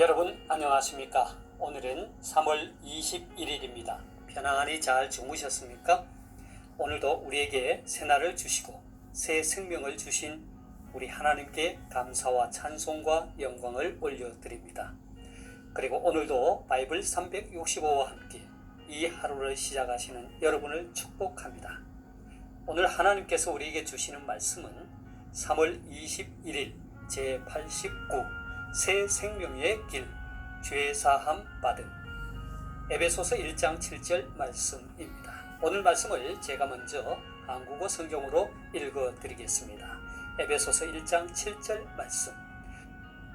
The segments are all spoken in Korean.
여러분 안녕하십니까? 오늘은 3월 21일입니다. 편안히 잘 주무셨습니까? 오늘도 우리에게 새날을 주시고 새 생명을 주신 우리 하나님께 감사와 찬송과 영광을 올려드립니다. 그리고 오늘도 바이블 365와 함께 이 하루를 시작하시는 여러분을 축복합니다. 오늘 하나님께서 우리에게 주시는 말씀은 3월 21일 제89 새 생명의 길 죄사함 받음 에베소서 1장 7절 말씀입니다. 오늘 말씀을 제가 먼저 한국어 성경으로 읽어 드리겠습니다. 에베소서 1장 7절 말씀.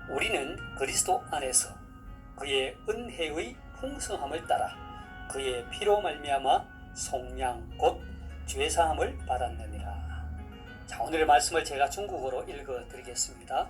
우리는 그리스도 안에서 그의 은혜의 풍성함을 따라 그의 피로 말미암아 속량 곧 죄사함을 받았느니라. 자, 오늘의 말씀을 제가 중국어로 읽어 드리겠습니다.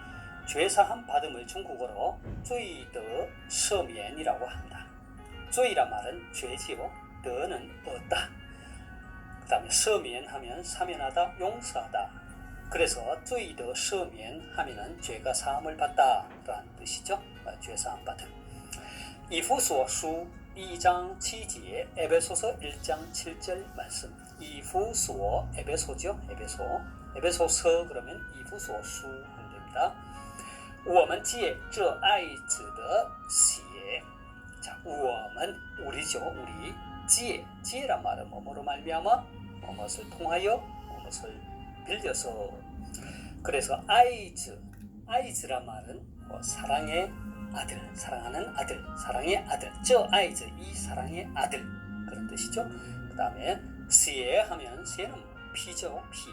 죄사함 받음을 중국어로 주의더 서면이라고 한다. 주의란 말은 죄지요. 더는 없다. 그 다음에 서면하면 사면하다, 용서하다. 그래서 주의더 서면하면 죄가 사함을 받다 라는 뜻이죠. 아, 죄사함 받음. 이후소수 2장 7제 에베소서 1장 7절 말씀 이후소 에베소죠 에베소 에베소서 그러면 이후소수 하면 됩니다. 我们借这爱子的血 자, 我们 우리죠. 우리 借 借란 말은 뭐뭐로 말미암아 뭐뭇을 통하여 뭐뭇을 빌려서 그래서 아이즈 아이즈란 말은 뭐 사랑의 아들 사랑하는 아들 사랑의 아들 저 아이즈 이 사랑의 아들 그런 뜻이죠. 그 다음에 시에 하면 시에는 피죠 피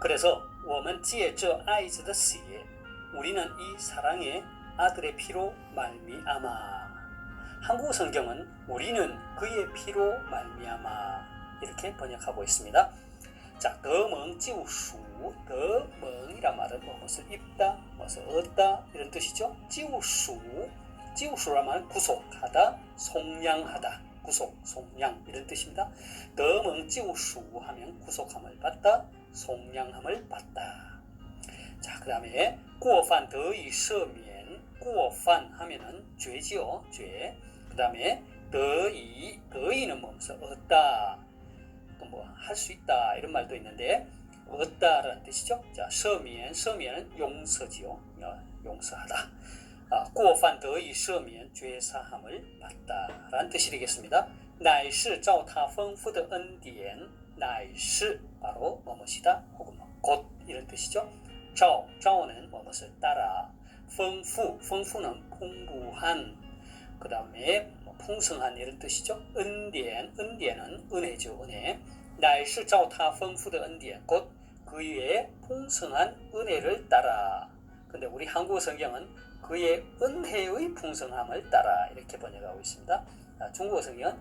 그래서 我们借这爱子的血 우리는 이 사랑의 아들의 피로 말미암아. 한국 성경은 우리는 그의 피로 말미암아 이렇게 번역하고 있습니다. 자, 더멍지우수 더멍이란 말은 뭐 무엇을 입다, 무엇을 얻다 이런 뜻이죠. 지우수 지우수란 말은 구속하다, 속량하다, 구속, 속량 이런 뜻입니다. 더멍지우수 하면 구속함을 받다, 속량함을 받다. 자, 그 다음에 过犯得以赦免,过犯 하면은 죄지요, 죄. 그 다음에 得以, 得以는 뭐면서 얻다. 또 뭐 할 수 있다 이런 말도 있는데 얻다라는 뜻이죠. 자, 赦免, 赦免은 용서지요. 어, 용서하다. 아, 过犯得以赦免, 죄사함을 받다라는 뜻이 되겠습니다. 乃是照他丰富的恩典,乃是 바로 뭐뭐시다 혹은 뭐 곧 이런 뜻이죠. 정, 정어는 무엇을 따라, 풍부, 풍부는 풍부한, 그 다음에 풍성한 이런 뜻이죠. 은디엔, 은디엔은 은혜죠, 은혜. 날씨자오타 풍부의 은디엔, 곧 그의 풍성한 은혜를 따라. 근데 우리 한국 성경은 그의 은혜의 풍성함을 따라 이렇게 번역하고 있습니다. 아, 중국어 성경은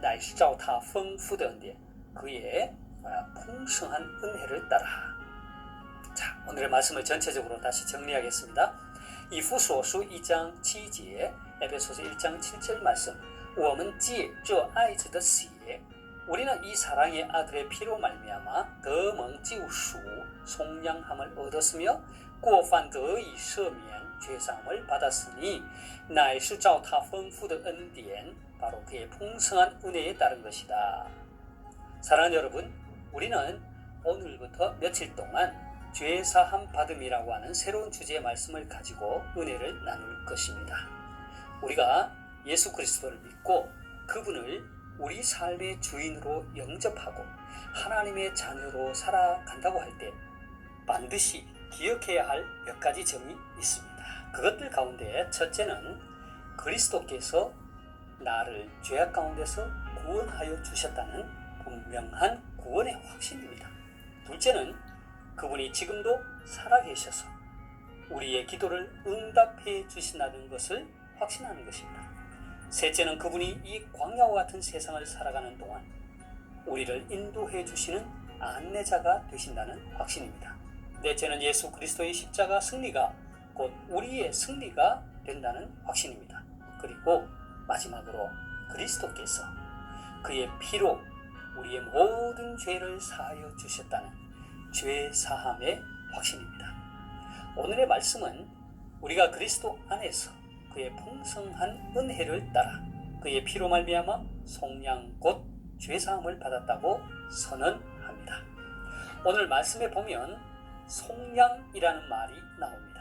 날씨자오타 풍부의 은디엔, 그의 풍성한 은혜를 따라. 자, 오늘의 말씀을 전체적으로 다시 정리하겠습니다. 이후소수 2장 7节, 에베소서 1장 7절 말씀. 我们借这爱子的血 우리는 이 사랑의 아들의 피로 말미암아 더蒙 救赎 속량함을 얻었으며 过犯得以赦免 죄사함을 받았으니 乃是照他丰富的恩典 바로 그의 풍성한 은혜에 따른 것이다. 사랑하는 여러분, 우리는 오늘부터 며칠 동안 죄 사함 받음이라고 하는 새로운 주제의 말씀을 가지고 은혜를 나눌 것입니다. 우리가 예수 그리스도를 믿고 그분을 우리 삶의 주인으로 영접하고 하나님의 자녀로 살아간다고 할 때 반드시 기억해야 할 몇 가지 점이 있습니다. 그것들 가운데 첫째는 그리스도께서 나를 죄악 가운데서 구원하여 주셨다는 분명한 구원의 확신입니다. 둘째는 그분이 지금도 살아계셔서 우리의 기도를 응답해 주신다는 것을 확신하는 것입니다. 셋째는 그분이 이 광야와 같은 세상을 살아가는 동안 우리를 인도해 주시는 안내자가 되신다는 확신입니다. 넷째는 예수 그리스도의 십자가 승리가 곧 우리의 승리가 된다는 확신입니다. 그리고 마지막으로 그리스도께서 그의 피로 우리의 모든 죄를 사하여 주셨다는 죄 사함의 확신입니다. 오늘의 말씀은 우리가 그리스도 안에서 그의 풍성한 은혜를 따라 그의 피로 말미암아 속량 곧 죄사함을 받았다고 선언합니다. 오늘 말씀에 보면 속량이라는 말이 나옵니다.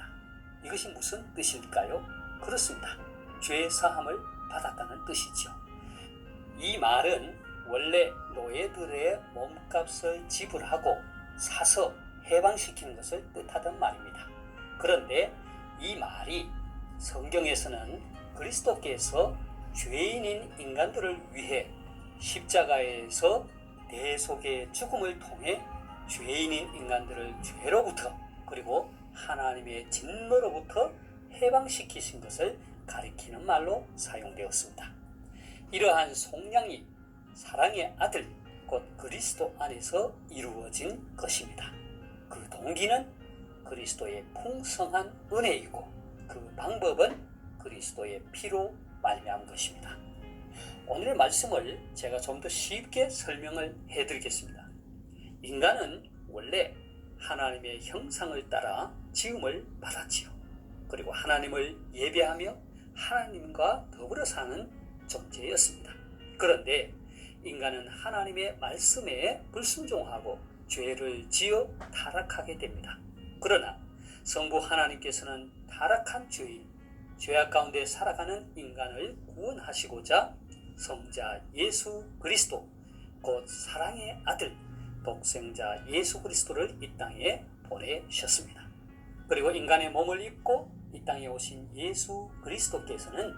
이것이 무슨 뜻일까요? 그렇습니다. 죄사함을 받았다는 뜻이죠. 이 말은 원래 노예들의 몸값을 지불하고 사서 해방시키는 것을 뜻하던 말입니다. 그런데 이 말이 성경에서는 그리스도께서 죄인인 인간들을 위해 십자가에서 대속의 죽음을 통해 죄인인 인간들을 죄로부터 그리고 하나님의 진노로부터 해방시키신 것을 가리키는 말로 사용되었습니다. 이러한 속량이 사랑의 아들 곧 그리스도 안에서 이루어진 것입니다. 그 동기는 그리스도의 풍성한 은혜이고 그 방법은 그리스도의 피로 말미암은 것입니다. 오늘 말씀을 제가 좀 더 쉽게 설명을 해드리겠습니다. 인간은 원래 하나님의 형상을 따라 지음을 받았지요. 그리고 하나님을 예배하며 하나님과 더불어 사는 존재였습니다. 그런데 인간은 하나님의 말씀에 불순종하고 죄를 지어 타락하게 됩니다. 그러나 성부 하나님께서는 타락한 죄인, 죄악 가운데 살아가는 인간을 구원하시고자 성자 예수 그리스도, 곧 사랑의 아들, 독생자 예수 그리스도를 이 땅에 보내셨습니다. 그리고 인간의 몸을 입고 이 땅에 오신 예수 그리스도께서는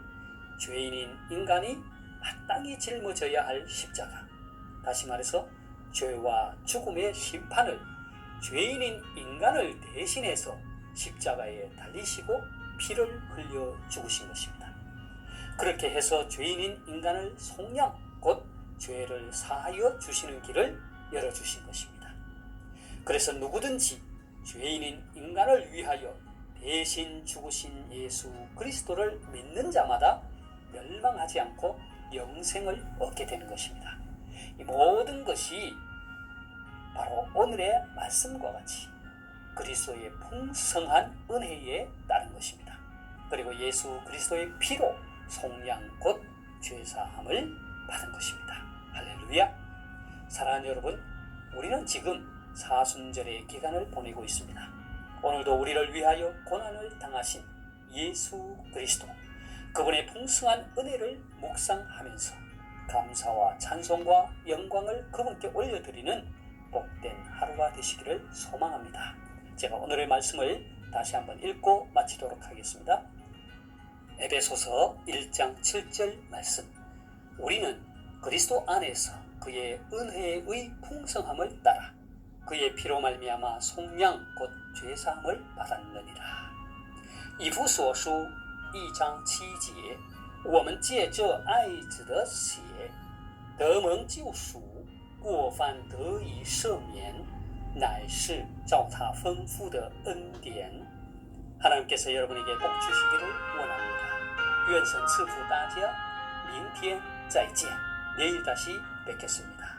죄인인 인간이 마땅히 짊어져야 할 십자가, 다시 말해서 죄와 죽음의 심판을 죄인인 인간을 대신해서 십자가에 달리시고 피를 흘려 죽으신 것입니다. 그렇게 해서 죄인인 인간을 속량 곧 죄를 사하여 주시는 길을 열어 주신 것입니다. 그래서 누구든지 죄인인 인간을 위하여 대신 죽으신 예수 그리스도를 믿는 자마다 멸망하지 않고 영생을 얻게 되는 것입니다. 이 모든 것이 바로 오늘의 말씀과 같이 그리스도의 풍성한 은혜에 따른 것입니다. 그리고 예수 그리스도의 피로 속량 곧 죄사함을 받은 것입니다. 할렐루야! 사랑하는 여러분, 우리는 지금 사순절의 기간을 보내고 있습니다. 오늘도 우리를 위하여 고난을 당하신 예수 그리스도, 그분의 풍성한 은혜를 묵상하면서 감사와 찬송과 영광을 그분께 올려드리는 복된 하루가 되시기를 소망합니다. 제가 오늘의 말씀을 다시 한번 읽고 마치도록 하겠습니다. 에베소서 1장 7절 말씀. 우리는 그리스도 안에서 그의 은혜의 풍성함을 따라 그의 피로 말미암아 속량 곧 죄사함을 받았느니라. 1章7节，我们借着爱子的血得蒙救赎，过犯得以赦免，乃是照他丰富的恩典。 하나님께서 여러분에게 복 주시기를 원합니다. 愿神赐福大家，明天再见， 내일 다시 뵙겠습니다.